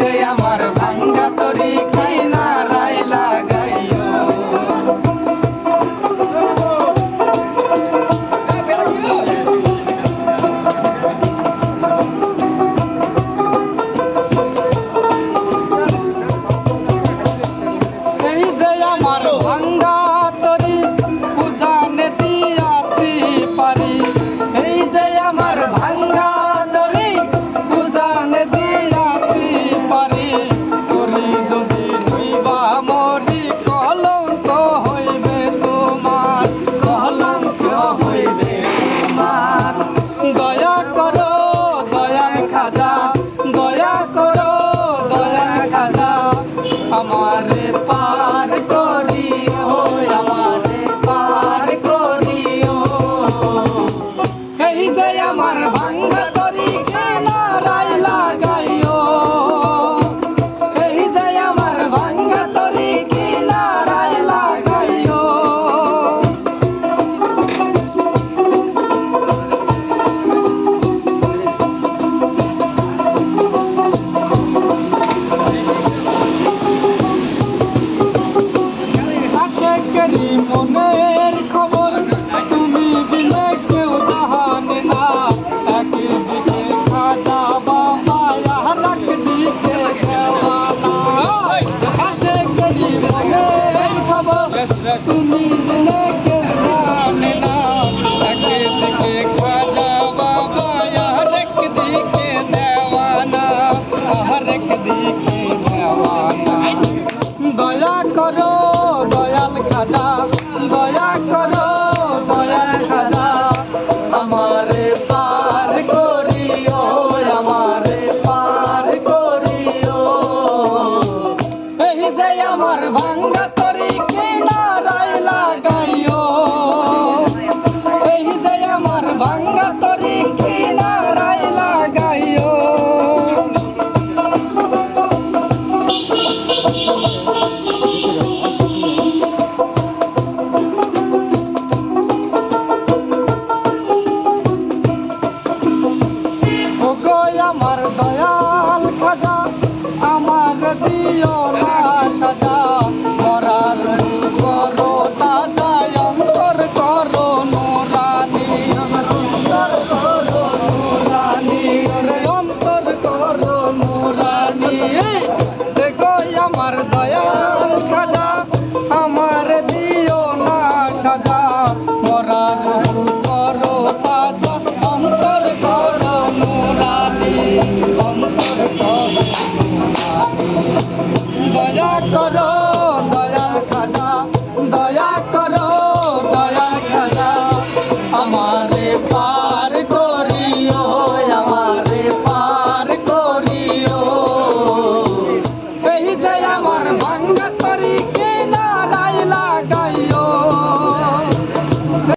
যে আমার একদিকে দেওয়ানা দয়া করো দয়াল খাজা। I am amargo y করো দয়া খাজা দয়া করো দয়া খাজা। আমারে পার